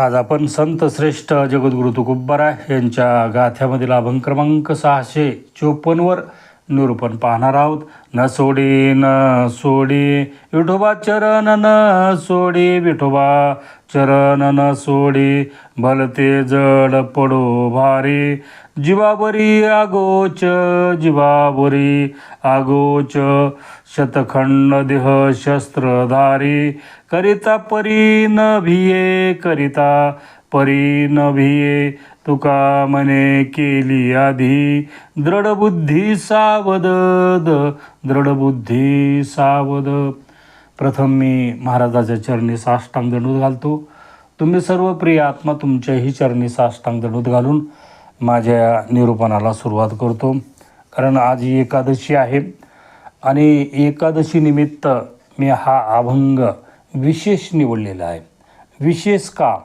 आज आपण संत श्रेष्ठ जगद्गुरु तुकुब्बराय यांच्या गाथ्यामधील अभंग क्रमांक सहाशे चोपन्नवर निरूपण पाहणार आहोत. न सोडी न सोडी विठोबा चरण न सोडी विठोबा चरण न सोडी भलते जड पडो भारी जीवावरी आगोच जीवावरी आगोच शतखंड देह शस्त्रधारी करिता परी न भिये करिता परी न भिये तुका मने केली आधी. दृढबुद्धी सावध द- दृढबुद्धी सावध. प्रथम मी महाराजाच्या चरणी साष्टांग दंडूत घालतो. तुम्ही सर्व प्रिय आत्मा तुमच्याही चरणी साष्टांग दंडूत घालून माझ्या निरूपणाला सुरुवात करतो. कारण आज एकादशी आहे आणि एकादशी निमित्त मी हा अभंग विशेष निवडलेला आहे. विशेष का?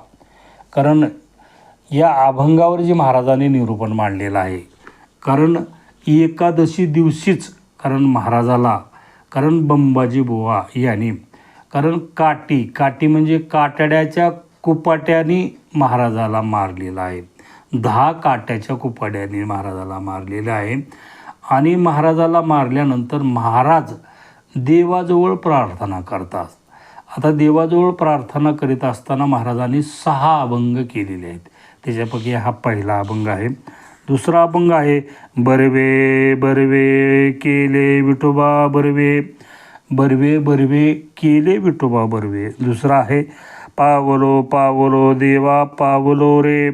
कारण या अभंगावर जे महाराजांनी निरूपण मांडलेलं आहे. कारण एकादशी दिवशीच कारण महाराजाला कारण बंबाजी बुवा यांनी कारण काटी काटी म्हणजे कातड्याच्या कुपाट्याने महाराजाला मारलेला आहे. दहा काट्याच्या कुपाट्याने महाराजाला मारलेलं आहे. आणि महाराजाला मारल्यानंतर महाराज देवाजवळ प्रार्थना करतात. आता देवाजवळ प्रार्थना करीत असताना महाराजांनी सहा अभंग केलेले आहेत. त्याच्यापैकी हा पहिला अभंग आहे. दुसरा अभंग आहे बरवे बरवे केले विठोबा बरवे बरवे बरवे केले विठोबा बरवे. दुसरा आहे पावलो पावलो देवा पावलो रे.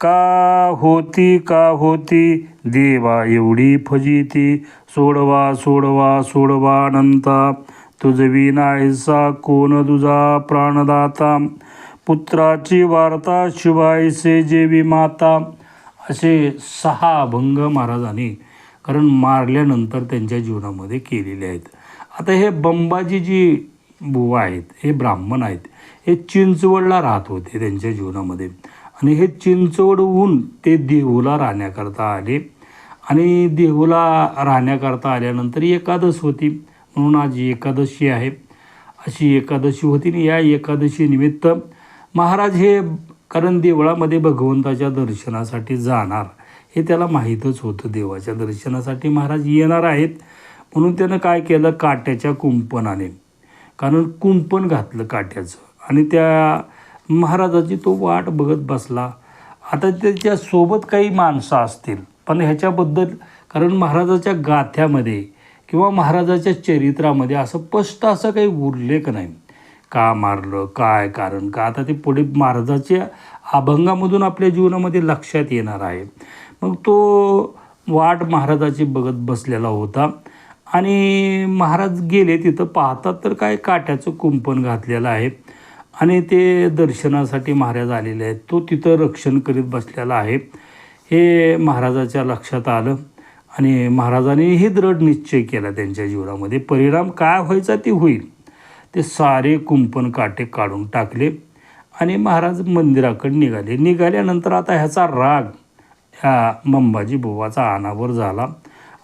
का होती का होती देवा एवढी फजिती सोडवा सोडवा सोडवा अनंता. तुझ विनायसा कोण तुझा प्राणदाता? पुत्राची वार्ता शिवायसे जेवी माता. असे सहा अभंग महाराजांनी कारण मारल्यानंतर त्यांच्या जीवनामध्ये केलेले आहेत. आता हे बंबाजी जी बुवा आहेत हे ब्राह्मण आहेत हे चिंचवडला राहत होते त्यांच्या जीवनामध्ये. आणि हे चिंचवडहून ते देहूला राहण्याकरता आले. आणि देहूला राहण्याकरता आल्यानंतर एकादश होती. म्हणून आज एकादशी आहे. अशी एकादशी होती आणि या एकादशीनिमित्त महाराज हे कारण देवळामध्ये भगवंताच्या दर्शनासाठी जाणार. हे त्याला माहीतच होतं. देवाच्या दर्शनासाठी महाराज येणार आहेत. म्हणून त्यानं काय केलं? काट्याच्या कुंपणाने. कारण कुंपण घातलं काट्याचं. आणि त्या महाराजाची तो वाट बघत बसला. आता त्याच्यासोबत काही माणसं असतील. पण ह्याच्याबद्दल कारण महाराजाच्या गाथ्यामध्ये किंवा महाराजाच्या चरित्रामध्ये असं स्पष्ट असं काही उल्लेख नाही. का मारलं काय कारण का आता ते पुढे महाराजाच्या अभंगामधून आपल्या जीवनामध्ये लक्षात येणार आहे. मग तो वाट महाराजाची बघत बसलेला होता आणि महाराज गेले तिथं पाहतात तर काय काट्याचं कुंपण घातलेलं आहे आणि ते दर्शनासाठी महाराज आलेले आहेत. तो तिथं रक्षण करीत बसलेला आहे. हे महाराजाच्या लक्षात आलं. आणि महाराजांनीही दृढ निश्चय केला त्यांच्या जीवनामध्ये. परिणाम काय व्हायचा ते होईल. ते सारे कुंपण काटे काढून टाकले आणि महाराज मंदिराकडे निघाले. निघाल्यानंतर आता ह्याचा राग ह्या मंबाजी बुवाचा अनावर झाला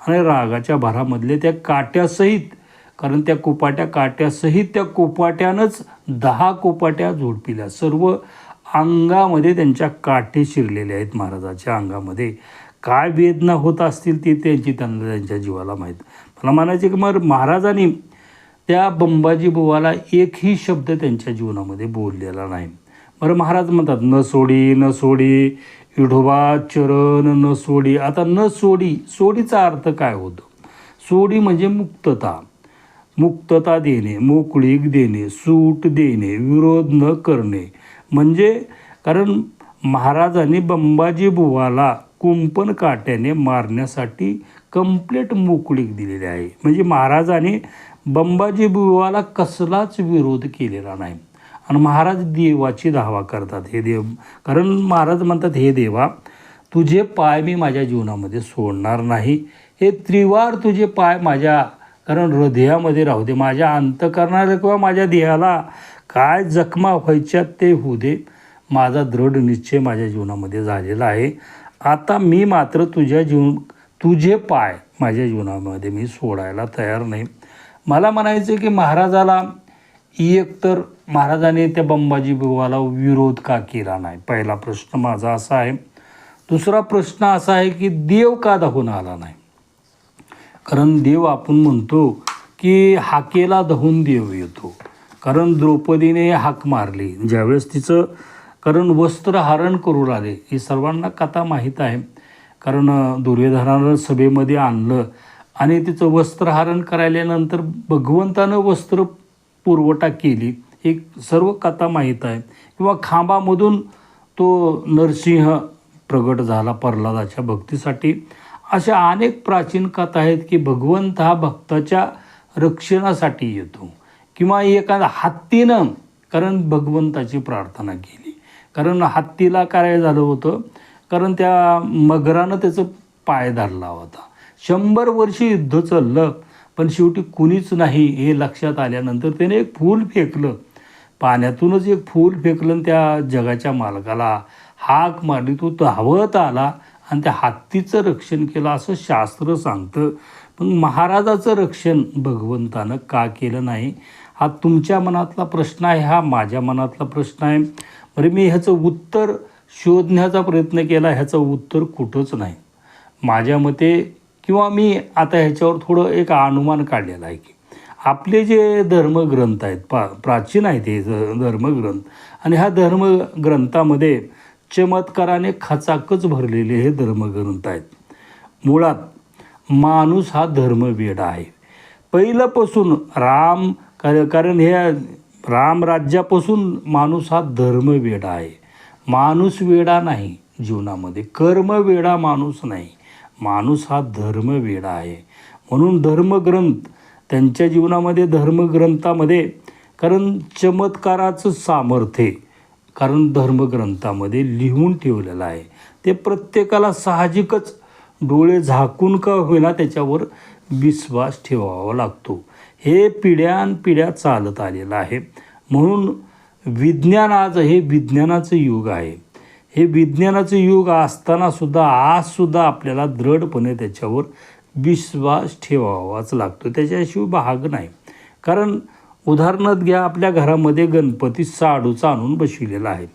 आणि रागाच्या भरामधले त्या काट्यासहित कारण त्या कोपाट्या काट्यासहित त्या कोपाट्यानंच दहा कोपाट्या झोडपिल्या. सर्व अंगामध्ये त्यांच्या काटे शिरलेले आहेत महाराजाच्या अंगामध्ये. काय वेदना होत असतील ते त्यांची त्यांना त्यांच्या जीवाला माहीत. मला म्हणायचे की मग महाराजांनी त्या बंबाजी बुवाला एकही शब्द त्यांच्या जीवनामध्ये बोललेला नाही. बरं महाराज म्हणतात न सोडी न सोडी विठोबा चरण न सोडी. आता न सोडी सोडीचा अर्थ काय होतो? सोडी म्हणजे मुक्तता. मुक्तता देणे मोकळीक देणे सूट देणे विरोध न करणे. म्हणजे कारण महाराजांनी बंबाजी बुवाला कुंपण काट्याने मारण्यासाठी कंप्लेट मोकळीक दिलेली आहे. म्हणजे महाराजाने बंबाजी बुवाला कसलाच विरोध केलेला नाही. आणि महाराज देवाची धावा करतात. हे देव कारण महाराज म्हणतात हे देवा तुझे पाय मी माझ्या जीवनामध्ये सोडणार नाही. हे त्रिवार तुझे पाय माझ्या कारण हृदयामध्ये राहू दे. माझ्या अंतकरणाला किंवा माझ्या देहाला काय जखमा व्हायच्यात ते होऊ दे. माझा दृढ निश्चय माझ्या जीवनामध्ये झालेला आहे. आता मी मात्र तुझ्या जीवन तुझे पाय माझ्या जीवनामध्ये मी सोडायला तयार नाही. मला म्हणायचं की महाराजाला एकतर महाराजाने त्या बंबाजी बुवाला विरोध का केला नाही? पहिला प्रश्न माझा असा आहे. दुसरा प्रश्न असा आहे की देव का धावून आला नाही? कारण देव आपण म्हणतो की हाकेला दहून देव येतो. कारण द्रौपदीने हाक मारली. ज्यावेळेस तिचं कारण वस्त्रहरण करू लागले. ही सर्वांना कथा माहीत आहे. कारण दुर्योधनानं सभेमध्ये आणलं आणि तिचं वस्त्रहरण करायल्यानंतर भगवंतानं वस्त्र पुरवठा केली. एक सर्व कथा माहीत आहे. किंवा खांबामधून तो नरसिंह प्रगट झाला प्रल्हादाच्या भक्तीसाठी. अशा अनेक प्राचीन कथा आहेत की भगवंत हा भक्ताच्या रक्षणासाठी येतो. किंवा एखादा हत्तीनं कारण भगवंताची प्रार्थना केली. कारण हत्तीला काय झालं होतं? कारण त्या मगरानं त्याचं पाय धरला होता. शंभर वर्षी युद्ध चाललं पण शेवटी कुणीच नाही हे लक्षात आल्यानंतर त्याने एक फूल फेकलं. पाण्यातूनच एक फूल फेकलं आणि त्या जगाच्या मालकाला हाक मारली. तो धावत आला आणि त्या हत्तीचं रक्षण केलं असं शास्त्र सांगतं. पण महाराजाचं रक्षण भगवंतानं का केलं नाही? हा तुमच्या मनातला प्रश्न आहे हा माझ्या मनातला प्रश्न आहे. बरं मी ह्याचं उत्तर शोधण्याचा प्रयत्न केला ह्याचं उत्तर कुठंच नाही. माझ्या मते किंवा मी आता ह्याच्यावर थोडं एक अनुमान काढलेलं आहे की आपले जे धर्मग्रंथ आहेत पा प्राचीन आहेत हे ध- धर्मग्रंथ आणि ह्या धर्मग्रंथामध्ये चमत्काराने खचाकच भरलेले हे धर्मग्रंथ आहेत. मुळात माणूस हा धर्मवेड आहे. पहिल्यापासून राम कार- कारण हे रामराज्यापासून माणूस हा धर्म वेडा आहे. माणूस वेडा नाही जीवनामध्ये कर्म वेडा माणूस नाही. माणूस हा धर्म वेडा आहे. म्हणून धर्मग्रंथ त्यांच्या जीवनामध्ये धर्मग्रंथामध्ये कारण चमत्काराचं सामर्थ्य कारण धर्मग्रंथामध्ये लिहून ठेवलेलं आहे. ते प्रत्येकाला साहजिकच डोळे झाकून का होईना त्याच्यावर विश्वास ठेवावा लागतो. हे पिढ्यानपिढ्या चालत आलेलं आहे. म्हणून विज्ञान आज हे विज्ञानाचं युग आहे. हे विज्ञानाचं युग असतानासुद्धा आजसुद्धा आपल्याला दृढपणे त्याच्यावर विश्वास ठेवावाच लागतो. त्याच्याशिवाय भाग नाही. कारण उदाहरणार्थ घ्या आपल्या घरामध्ये गणपती साडूचा आणून बसविलेला आहे.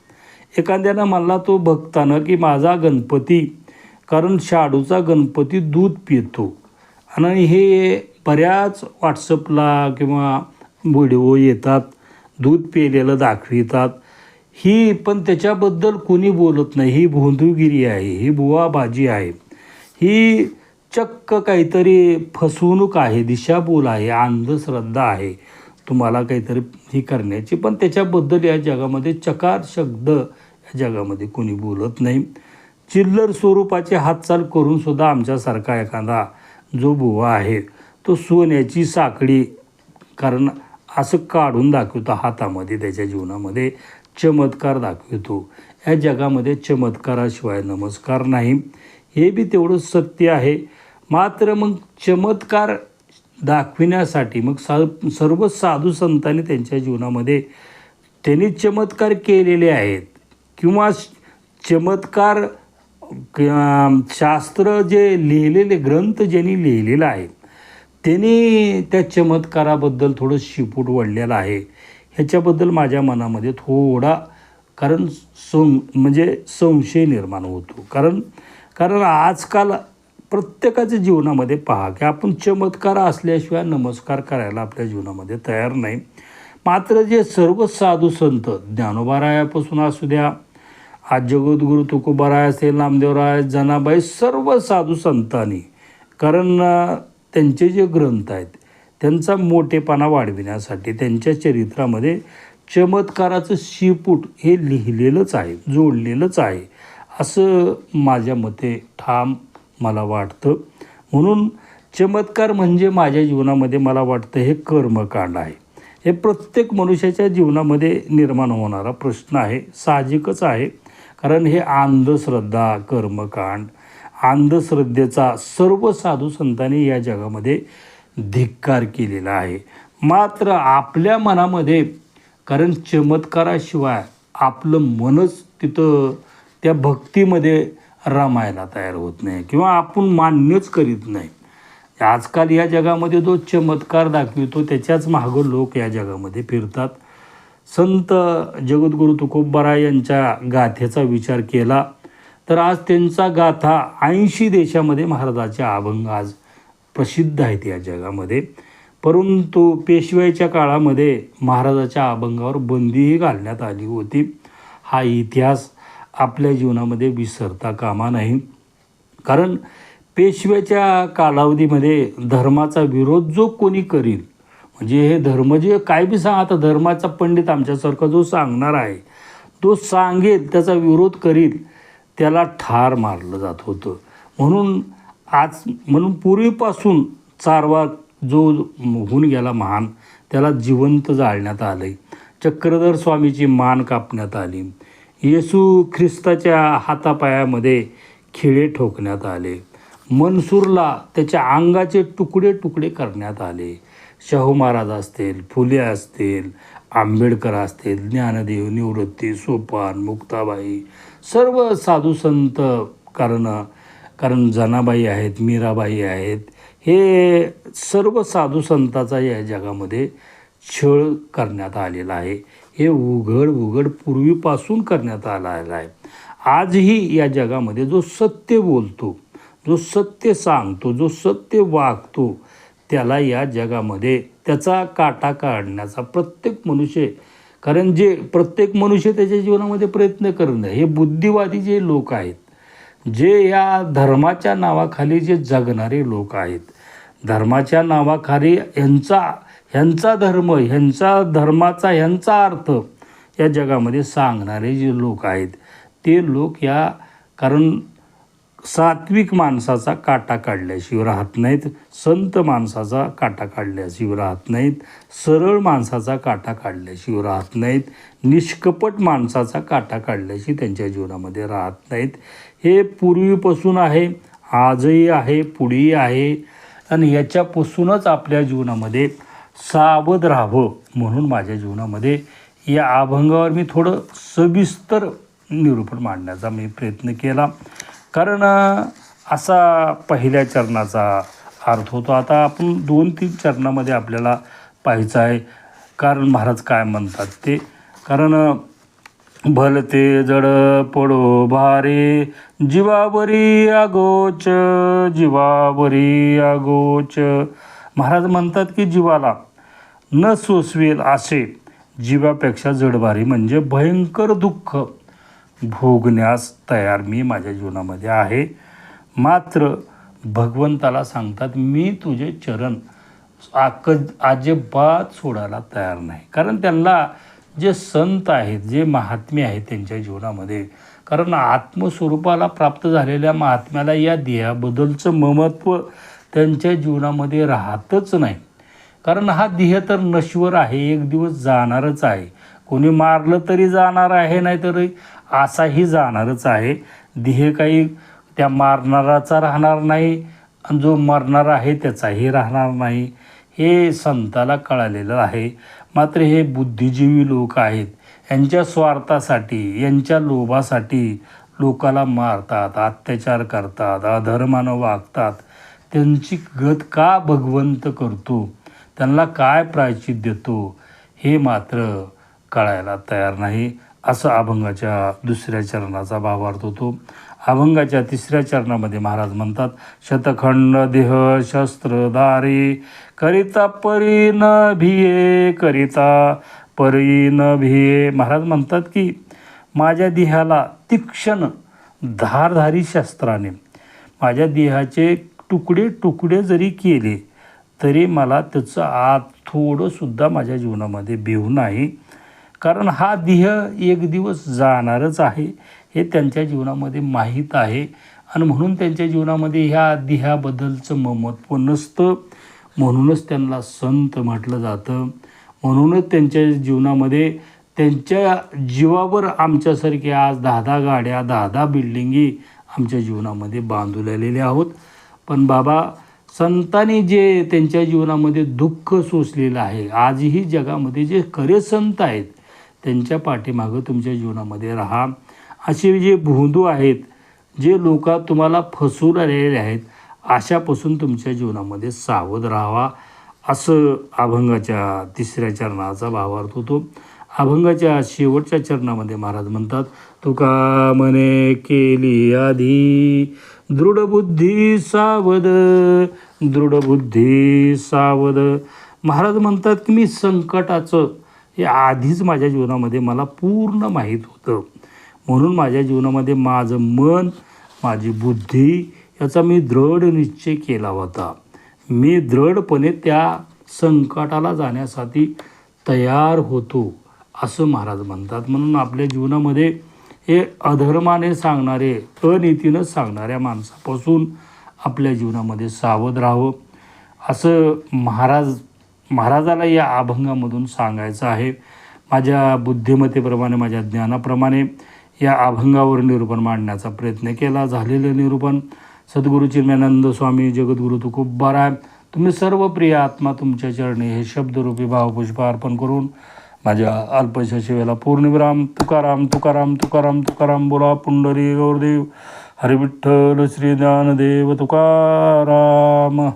एखाद्यानं मला तो बघताना की माझा गणपती कारण शाडूचा गणपती दूध पितो. आणि हे बऱ्याच व्हॉट्सअपला किंवा व्हिडिओ येतात दूध पिलेलं दाखवितात. ही पण त्याच्याबद्दल कोणी बोलत नाही. ही भोंदूगिरी आहे ही बुवाबाजी आहे. ही चक्क काहीतरी फसवणूक आहे दिशाभूल आहे अंधश्रद्धा आहे. तुम्हाला काहीतरी ही करण्याची. पण त्याच्याबद्दल या जगामध्ये चकार शब्द या जगामध्ये कोणी बोलत नाही. चिल्लर स्वरूपाची हातचाल करूनसुद्धा आमच्यासारखा एखादा जो बुवा आहे तो सोन्याची साखळी कारण असं काढून दाखवतो हातामध्ये त्याच्या जीवनामध्ये चमत्कार दाखवतो. या जगामध्ये चमत्काराशिवाय नमस्कार नाही. हे बी तेवढं सत्य आहे. मात्र मग चमत्कार दाखविण्यासाठी मग सा सर्व साधू संतांनी त्यांच्या जीवनामध्ये त्यांनी चमत्कार केलेले आहेत. किंवा चमत्कार शास्त्र जे लिहिलेले ग्रंथ ज्यांनी लिहिलेलं आहे त्यांनी त्या चमत्काराबद्दल थोडं शिपूट वाढलेलं आहे. ह्याच्याबद्दल माझ्या मनामध्ये थोडा कारण सं म्हणजे संशय निर्माण होतो. कारण कारण आजकाल प्रत्येकाच्या जीवनामध्ये पहा की आपण चमत्कार असल्याशिवाय नमस्कार करायला आपल्या जीवनामध्ये तयार नाही. मात्र जे सर्व साधू संत ज्ञानोबारायापासून असू द्या आज जगद्गुरु तुकोबाराय असेल नामदेवराय जनाबाई सर्व साधू संतांनी कारण त्यांचे जे ग्रंथ आहेत त्यांचा मोठेपणा वाढविण्यासाठी त्यांच्या चरित्रामध्ये चमत्काराचं शिपूट हे लिहिलेलंच आहे जोडलेलंच आहे. असं माझ्या मते ठाम मला वाटतं. म्हणून चमत्कार म्हणजे माझ्या जीवनामध्ये मला वाटतं हे कर्मकांड आहे. हे प्रत्येक मनुष्याच्या जीवनामध्ये निर्माण होणारा प्रश्न आहे साहजिकच आहे. कारण हे अंधश्रद्धा कर्मकांड अंधश्रद्धेचा सर्व साधू संतांनी या जगामध्ये धिक्कार केलेला आहे. मात्र आपल्या मनामध्ये कारण चमत्काराशिवाय आपलं मनच तिथं त्या भक्तीमध्ये रमायला तयार होत नाही किंवा आपण मान्यच करीत नाही. आजकाल या जगामध्ये जो चमत्कार दाखवितो त्याच्याच मागं लोक या जगामध्ये फिरतात. संत जगद्गुरु तुकोबरा यांच्या गाथेचा विचार केला तर आज त्यांचा गाथा ऐंशी देशामध्ये महाराजाचे अभंग आज प्रसिद्ध आहेत या जगामध्ये. परंतु पेशव्याच्या काळामध्ये महाराजाच्या अभंगावर बंदीही घालण्यात आली होती. हा इतिहास आपल्या जीवनामध्ये विसरता कामा नाही. कारण पेशव्याच्या कालावधीमध्ये धर्माचा विरोध जो कोणी करील म्हणजे हे धर्म जे काय बी सांग आता धर्माचा पंडित आमच्यासारखा जो सांगणार आहे तो सांगेल त्याचा विरोध करील त्याला ठार मारलं जात होतं. म्हणून आज म्हणून पूर्वीपासून चारवा जो होऊन गेला महान त्याला जिवंत जाळण्यात आलं चक्रधर स्वामीची मान कापण्यात आली. येशू ख्रिस्ताच्या हातापायामध्ये खिळे ठोकण्यात आले. मनसूरला त्याच्या अंगाचे तुकडे तुकडे करण्यात आले. शाहू महाराज असतील फुले असतील आंबेडकर असतील ज्ञानदेव निवृत्ती सोपान मुक्ताबाई सर्व साधू संत कारण कारण जनाबाई आहेत मीराबाई आहेत हे सर्व साधू संताचा या जगामध्ये छळ करण्यात आलेला आहे. हे उघड उघड पूर्वीपासून करण्यात आलेला आहे. आजही या जगामध्ये जो सत्य बोलतो जो सत्य सांगतो जो सत्य वागतो त्याला या जगामध्ये त्याचा काटा काढण्याचा प्रत्येक मनुष्य कारण जे प्रत्येक मनुष्य त्याच्या जीवनामध्ये प्रयत्न करणं हे बुद्धिवादी जे लोक आहेत जे या धर्माच्या नावाखाली जे जगणारे लोक आहेत धर्माच्या नावाखाली ह्यांचा ह्यांचा धर्म ह्यांचा धर्माचा ह्यांचा अर्थ या जगामध्ये सांगणारे जे लोक आहेत ते लोक या कारण सात्विक माणसाचा काटा काढल्याशिवाय राहत नाहीत. संत माणसाचा काटा काढल्याशिवाय राहत नाहीत. सरळ माणसाचा काटा काढल्याशिवाय राहत नाहीत. निष्कपट माणसाचा काटा काढल्याशी त्यांच्या जीवनामध्ये राहत नाहीत. हे पूर्वीपासून आहे आजही आहे पुढेही आहे. आणि याच्यापासूनच आपल्या जीवनामध्ये सावध राहावं म्हणून माझ्या जीवनामध्ये या अभंगावर मी थोडं सविस्तर निरूपण मांडण्याचा मी प्रयत्न केला. कारण असा पहिल्या चरणाचा अर्थ होतो. आता आपण दोन तीन चरणामध्ये आपल्याला पाहायचं आहे. कारण महाराज काय म्हणतात ते? कारण भलते जड पडो भारे जीवावरी आगोच जीवावरी आगोच. महाराज म्हणतात की जीवाला न सोसवेल असे जीवापेक्षा जडभारी म्हणजे भयंकर दुःख. भोगण्यास तयार मी माझ्या जीवनामध्ये आहे. मात्र भगवंताला सांगतात मी तुझे चरण आक अजिबात सोडायला तयार नाही. कारण त्यांना जे संत आहेत जे महात्मे आहेत त्यांच्या जीवनामध्ये कारण आत्मस्वरूपाला प्राप्त झालेल्या महात्म्याला या देहाबद्दलचं ममत्व त्यांच्या जीवनामध्ये राहतच नाही. कारण हा देह तर नश्वर आहे एक दिवस जाणारच आहे. कोणी मारलं तरी जाणार आहे नाही तर असाही जाणारच आहे. देह काही त्या मारणाराचा राहणार नाही आणि जो मरणार आहे त्याचाही राहणार नाही. हे संताला कळालेलं आहे. मात्र हे बुद्धिजीवी लोक आहेत. यांच्या स्वार्थासाठी यांच्या लोभासाठी लोकाला मारतात अत्याचार करतात अधर्मानं वागतात. त्यांची गत का भगवंत करतो? त्यांना काय प्रायचित देतो? हे मात्र कळायला तयार नाही. असं अभंगाच्या दुसऱ्या चरणाचा भावार्थ होतो अभंगाच्या तिसऱ्या चरणामध्ये महाराज म्हणतात शतखंड देह शस्त्रधारी करिता परी न भिये करिता परी न भिये. महाराज म्हणतात की माझ्या देहाला तीक्ष्ण धारधारी शस्त्राने माझ्या देहाचे तुकडे तुकडे जरी केले तरी मला त्याचं आत थोडंसुद्धा माझ्या जीवनामध्ये भिऊ नाही. कारण हा देह एक दिवस जाणारच आहे हे त्यांच्या जीवनामध्ये माहीत आहे. आणि म्हणून त्यांच्या जीवनामध्ये ह्या देहाबद्दलचं महत्त्व नसतं. म्हणूनच त्यांना संत म्हटलं जातं. म्हणूनच त्यांच्या जीवनामध्ये त्यांच्या जीवावर आमच्यासारखे आज दहा दहा गाड्या दहा दहा बिल्डिंगी आमच्या जीवनामध्ये बांधलेल्या आहोत. पण बाबा संतांनी जे त्यांच्या जीवनामध्ये दुःख सोसलेलं आहे आजही जगामध्ये जे खरे संत आहेत त्यांच्या पाठीमागं तुमच्या जीवनामध्ये राहा. असे जे भोंदू आहेत जे लोक तुम्हाला फसवून आलेले आहेत अशापासून तुमच्या जीवनामध्ये सावध राहावा. असं अभंगाच्या तिसऱ्या चरणाचा भावार्थ होतो. अभंगाच्या शेवटच्या चरणामध्ये महाराज म्हणतात तुका मने केली आधी दृढबुद्धी सावध दृढबुद्धी सावध. महाराज म्हणतात की मी संकटाचं हे आधीच माझ्या जीवनामध्ये मला पूर्ण माहीत होतं. म्हणून माझ्या जीवनामध्ये माझं मन माझी बुद्धी याचा मी दृढ निश्चय केला होता. मी दृढपणे त्या संकटाला जाण्यासाठी तयार होतो असं महाराज म्हणतात. म्हणून आपल्या जीवनामध्ये हे अधर्माने सांगणारे अनितीनं सांगणाऱ्या माणसापासून आपल्या जीवनामध्ये सावध राहावं असं महाराज महाराजाला या अभंगामधून सांगायचं आहे. माझ्या बुद्धिमत्तेप्रमाणे माझ्या ज्ञानाप्रमाणे या अभंगावर निरूपण मांडण्याचा प्रयत्न केला. झालेलं निरूपण सद्गुरू चिन्मयानंद स्वामी जगद्गुरू आहे तुम्ही सर्व प्रिय आत्मा तुमच्या चरणी हे शब्दरूपी भावपुष्प अर्पण करून माझ्या अल्पशा शिवेला पूर्णविराम तुकाराम तुकाराम तुकाराम तुकाराम बोला पुंडरी गौरदेव हरिविठ्ठल श्री ज्ञानदेव तुकाराम.